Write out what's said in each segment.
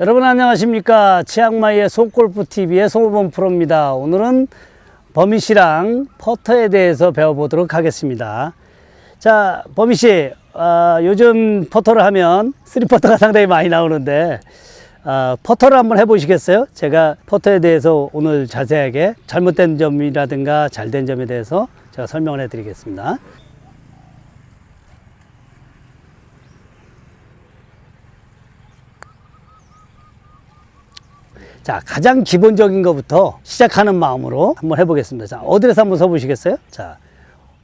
여러분 안녕하십니까? 치앙마이의 속골프TV의 송호범 프로입니다. 오늘은 범희 씨랑 퍼터에 대해서 배워보도록 하겠습니다. 자 범희 씨 아, 요즘 퍼터를 하면 쓰리퍼터가 상당히 많이 나오는데 아, 퍼터를 한번 해보시겠어요? 제가 퍼터에 대해서 오늘 자세하게 잘못된 점이라든가 잘된 점에 대해서 제가 설명을 해드리겠습니다 자, 가장 기본적인 것부터 시작하는 마음으로 한번 해보겠습니다. 자, 어드레스 한번 써보시겠어요? 자,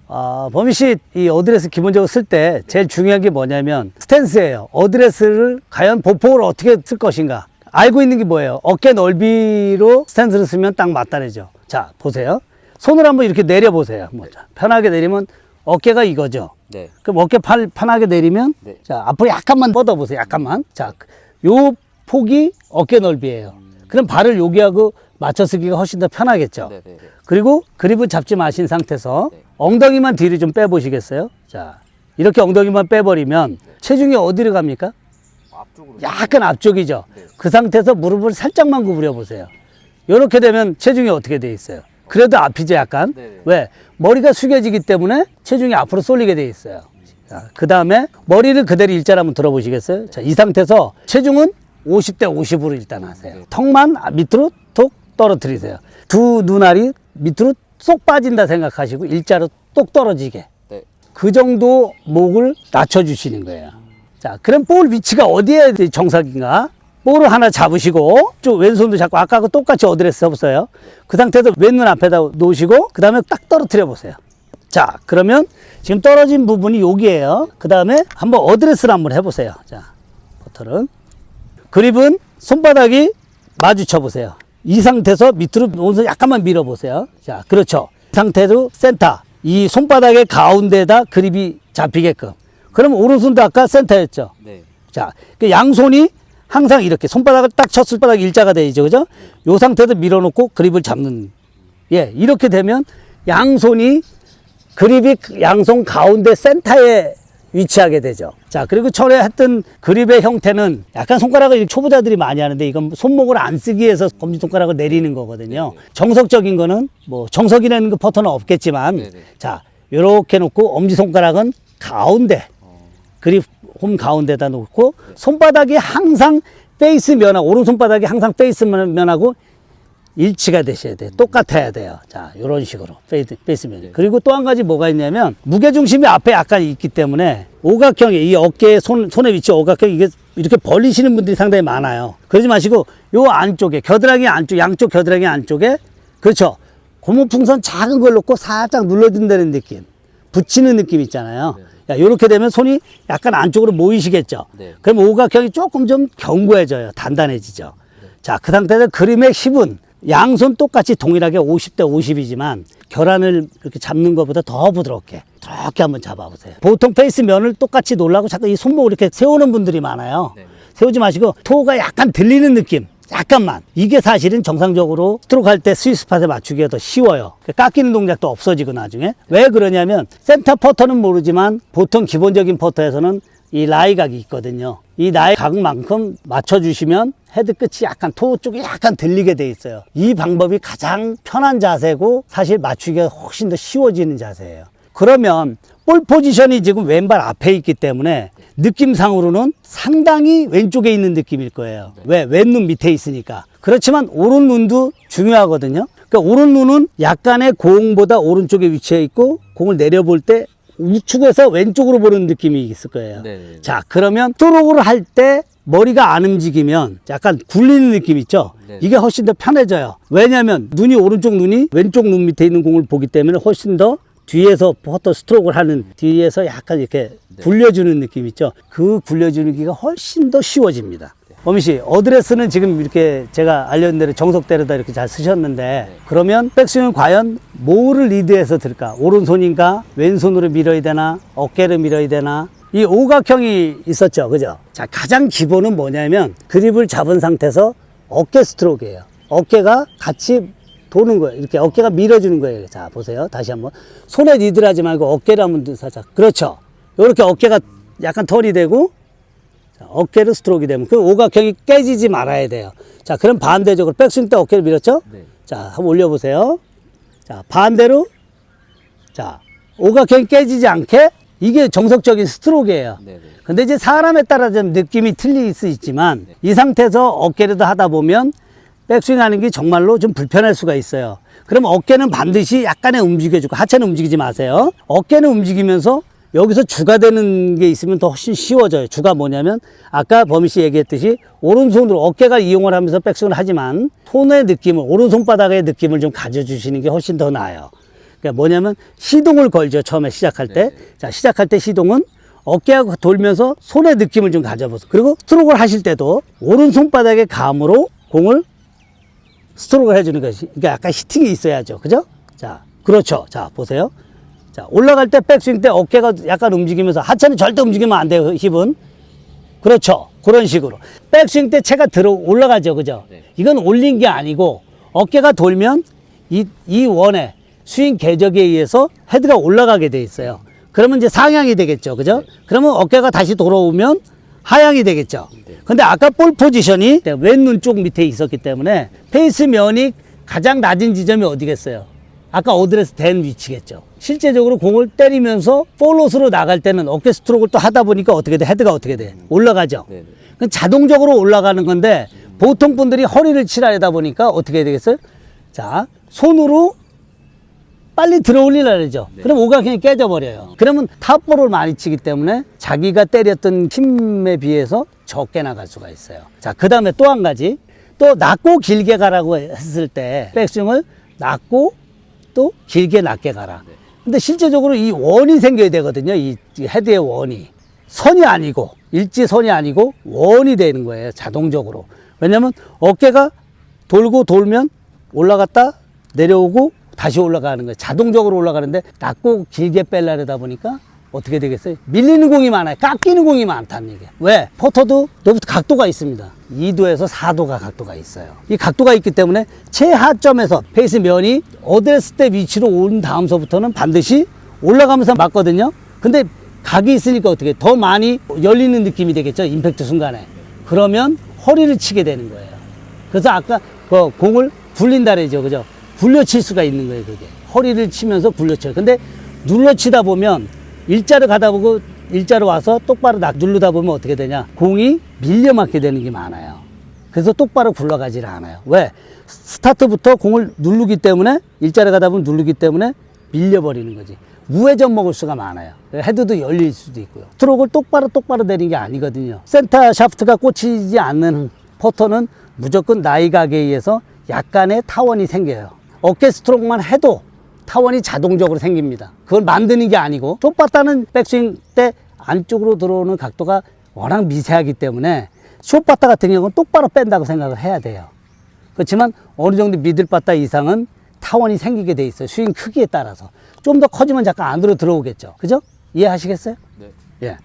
아, 범희 씨, 이 어드레스 기본적으로 쓸 때 제일 중요한 게 뭐냐면 스탠스예요. 어드레스를 과연 보폭을 어떻게 쓸 것인가. 알고 있는 게 뭐예요? 어깨 넓이로 스탠스를 쓰면 딱 맞다네죠. 자, 보세요. 손을 한번 이렇게 내려보세요. 뭐, 자, 편하게 내리면 어깨가 이거죠. 네. 그럼 어깨 팔 편하게 내리면 네. 자 앞으로 약간만 뻗어보세요 약간만 자 요 폭이 어깨 넓이에요 그럼 발을 여기하고 맞춰 쓰기가 훨씬 더 편하겠죠. 네, 네, 네. 그리고 그립을 잡지 마신 상태에서 네. 엉덩이만 뒤로 좀 빼보시겠어요? 자 이렇게 엉덩이만 빼버리면 체중이 어디로 갑니까? 앞쪽으로. 약간 앞쪽이죠. 네. 그 상태에서 무릎을 살짝만 구부려 보세요. 이렇게 되면 체중이 어떻게 돼 있어요? 그래도 앞이죠 약간? 네네. 왜? 머리가 숙여지기 때문에 체중이 앞으로 쏠리게 돼 있어요. 자, 그 다음에 머리를 그대로 일자로 한번 들어보시겠어요? 자, 이 상태에서 체중은 50대 50으로 일단 하세요 네. 턱만 밑으로 톡 떨어뜨리세요 두 눈알이 밑으로 쏙 빠진다 생각하시고 일자로 똑 떨어지게 네. 그 정도 목을 낮춰주시는 거예요. 자, 그럼 볼 위치가 어디에 정석인가? 볼을 하나 잡으시고, 좀 왼손도 잡고, 아까하고 똑같이 어드레스 해보세요. 그 상태에서 왼눈 앞에다 놓으시고, 그 다음에 딱 떨어뜨려 보세요. 자, 그러면 지금 떨어진 부분이 여기에요. 그 다음에 한번 어드레스를 한번 해보세요. 자, 버터는. 그립은 손바닥이 마주쳐 보세요. 이 상태에서 밑으로 오른손 약간만 밀어 보세요. 자, 그렇죠. 이 상태로 센터. 이 손바닥의 가운데다 그립이 잡히게끔. 그러면 오른손도 아까 센터였죠. 네. 자, 그 양손이 항상 이렇게 손바닥을 딱 쳤을 바닥 일자가 되죠. 그죠? 요 상태에서 밀어놓고 그립을 잡는. 예, 이렇게 되면 양손이 그립이 양손 가운데 센터에 위치하게 되죠. 자, 그리고 전에 했던 그립의 형태는 약간 손가락을 초보자들이 많이 하는데 이건 손목을 안 쓰기 위해서 검지 손가락을 내리는 거거든요. 정석적인 거는 뭐 정석이라는 그 퍼터는 없겠지만 네네. 자, 요렇게 놓고 엄지 손가락은 가운데 그립 홈 가운데다 놓고 손바닥이 항상 페이스 면하고 오른손바닥이 항상 페이스 면- 면하고 일치가 되셔야 돼요. 똑같아야 돼요. 자, 요런 식으로 페이스, 페이스 면. 그리고 또 한 가지 뭐가 있냐면 무게 중심이 앞에 약간 있기 때문에 오각형이 이 어깨 손 손의 위치 오각형 이게 이렇게 벌리시는 분들이 상당히 많아요. 그러지 마시고 요 안쪽에 겨드랑이 안쪽 양쪽 겨드랑이 안쪽에 그렇죠. 고무풍선 작은 걸 놓고 살짝 눌러준다는 느낌. 붙이는 느낌 있잖아요. 야, 요렇게 되면 손이 약간 안쪽으로 모이시겠죠. 네. 그럼 오각형이 조금 좀 견고해져요. 단단해지죠. 자, 그 상태에서 그림의 힘은 양손 똑같이 동일하게 50대 50이지만 결안을 이렇게 잡는 것보다 더 부드럽게 이렇게 한번 잡아보세요. 보통 페이스 면을 똑같이 놀라고 자꾸 이 손목을 이렇게 세우는 분들이 많아요. 네. 세우지 마시고 토가 약간 들리는 느낌. 약간만. 이게 사실은 정상적으로 스트로크 할 때 스위스팟에 맞추기가 더 쉬워요. 깎이는 동작도 없어지고 나중에. 왜 그러냐면 센터 퍼터는 모르지만 보통 기본적인 퍼터에서는 이 라이각이 있거든요. 이 나의 각만큼 맞춰주시면 헤드 끝이 약간 토 쪽에 약간 들리게 돼 있어요. 이 방법이 가장 편한 자세고 사실 맞추기가 훨씬 더 쉬워지는 자세예요. 그러면 볼 포지션이 지금 왼발 앞에 있기 때문에 느낌상으로는 상당히 왼쪽에 있는 느낌일 거예요. 왜? 왼눈 밑에 있으니까. 그렇지만 오른 눈도 중요하거든요. 그러니까 오른 눈은 약간의 공보다 오른쪽에 위치해 있고 공을 내려볼 때 우측에서 왼쪽으로 보는 느낌이 있을 거예요. 네네. 자, 그러면 스트로크를 할 때 머리가 안 움직이면 약간 굴리는 느낌 있죠? 네. 이게 훨씬 더 편해져요. 왜냐하면 눈이 오른쪽 눈이 왼쪽 눈 밑에 있는 공을 보기 때문에 훨씬 더 뒤에서 퍼터 스트로크를 하는 뒤에서 약간 이렇게 굴려주는 느낌 있죠? 그 굴려주는 기가 훨씬 더 쉬워집니다. 어미 씨, 어드레스는 지금 이렇게 제가 알려준 대로 정석대로다 이렇게 잘 쓰셨는데 그러면 백스윙은 과연 뭐를 리드해서 들까? 오른손인가? 왼손으로 밀어야 되나? 어깨를 밀어야 되나? 이 오각형이 있었죠. 그죠? 자, 가장 기본은 뭐냐면 그립을 잡은 상태에서 어깨 스트로크예요. 어깨가 같이 도는 거예요. 이렇게 어깨가 밀어주는 거예요. 자, 보세요. 다시 한번. 손에 리드를 하지 말고 어깨를 한번 살짝. 그렇죠. 이렇게 어깨가 약간 턴이 되고 자, 어깨를 스트로크 되면 그 오각형이 깨지지 말아야 돼요. 자, 그럼 반대적으로 백스윙 때 어깨를 밀었죠? 네. 자, 한번 올려보세요. 자, 반대로. 자, 오각형이 깨지지 않게 이게 정석적인 스트로크예요. 네, 네. 근데 이제 사람에 따라 좀 느낌이 틀릴 수 있지만 이 상태에서 어깨를 하다 보면 백스윙 하는 게 정말로 좀 불편할 수가 있어요. 그럼 어깨는 반드시 약간의 움직여주고 하체는 움직이지 마세요. 어깨는 움직이면서 여기서 주가 되는 게 있으면 더 훨씬 쉬워져요. 주가 뭐냐면 아까 범희 씨 얘기했듯이 오른손으로 어깨가 이용을 하면서 백스윙을 하지만 손의 느낌을 오른손바닥의 느낌을 좀 가져주시는 게 훨씬 더 나아요. 그러니까 뭐냐면 시동을 걸죠. 처음에 시작할 때. 자, 시작할 때 시동은 어깨가 돌면서 손의 느낌을 좀 가져보세요. 그리고 스트로크를 하실 때도 오른손바닥의 감으로 공을 스트로크를 해주는 것이, 그러니까 약간 히팅이 있어야죠. 그죠? 자, 그렇죠. 자, 보세요. 자, 올라갈 때 백스윙 때 어깨가 약간 움직이면서 하체는 절대 움직이면 안 돼요. 힙은. 그렇죠. 그런 식으로. 백스윙 때 체가 들어 올라가죠. 그죠? 네. 이건 올린 게 아니고 어깨가 돌면 이, 이 원에 스윙 궤적에 의해서 헤드가 올라가게 돼 있어요. 그러면 이제 상향이 되겠죠. 그죠? 그러면 어깨가 다시 돌아오면 하향이 되겠죠. 근데 아까 볼 포지션이 왼눈 쪽 밑에 있었기 때문에 페이스 면이 가장 낮은 지점이 어디겠어요? 아까 어드레스 된 위치겠죠. 실제적으로 공을 때리면서 볼롯으로 나갈 때는 어깨 스트로크를 또 하다 보니까 어떻게 돼? 헤드가 어떻게 돼? 올라가죠. 네, 네. 그건 자동적으로 올라가는 건데 보통 분들이 허리를 치라다 보니까 어떻게 해야 되겠어요? 자, 손으로 빨리 들어 올리라 그러죠. 그럼 오각형이 깨져버려요. 그러면 탑볼을 많이 치기 때문에 자기가 때렸던 힘에 비해서 적게 나갈 수가 있어요. 자, 그 다음에 또 한 가지. 또 낮고 길게 가라고 했을 때 백스윙을 낮고 또 길게 낮게 가라. 근데 실제적으로 이 원이 생겨야 되거든요. 이 헤드의 원이. 선이 아니고 일지선이 아니고 원이 되는 거예요. 자동적으로. 왜냐면 어깨가 돌고 돌면 올라갔다 내려오고 다시 올라가는 거예요. 자동적으로 올라가는데 낮고 길게 빼려다 보니까 어떻게 되겠어요? 밀리는 공이 많아요. 깎이는 공이 많다는 얘기예요. 왜? 포터도 너부터 각도가 있습니다. 2도에서 4도가 각도가 있어요. 이 각도가 있기 때문에 최하점에서 페이스 면이 어드레스 때 위치로 온 다음서부터는 반드시 올라가면서 맞거든요. 근데 각이 있으니까 어떻게 더 많이 열리는 느낌이 되겠죠. 임팩트 순간에. 그러면 허리를 치게 되는 거예요. 그래서 아까 그 공을 굴린다 그러죠. 그죠? 굴려칠 수가 있는 거예요, 그게. 허리를 치면서 굴려쳐요. 근데 눌러치다 보면 일자로 가다 보고 일자로 와서 똑바로 nak 누르다 보면 어떻게 되냐? 공이 밀려 맞게 되는 게 많아요. 그래서 똑바로 굴러가지를 않아요. 왜? 스타트부터 공을 누르기 때문에 일자로 가다 보면 누르기 때문에 밀려버리는 거지. 우회전 먹을 수가 많아요. 헤드도 열릴 수도 있고요. 스트로크를 똑바로 똑바로 내리는 게 아니거든요. 센터 샤프트가 꽂히지 않는 퍼터는 무조건 나이각에 의해서 약간의 타원이 생겨요. 어깨 스트로크만 해도 타원이 자동적으로 생깁니다. 그걸 만드는 게 아니고 숏바다는 백스윙 때 안쪽으로 들어오는 각도가 워낙 미세하기 때문에 숏바다 같은 경우는 똑바로 뺀다고 생각을 해야 돼요. 그렇지만 어느 정도 미들바다 이상은 타원이 생기게 돼 있어요. 스윙 크기에 따라서. 좀 더 커지면 잠깐 안으로 들어오겠죠. 그죠? 이해하시겠어요? 네. 예.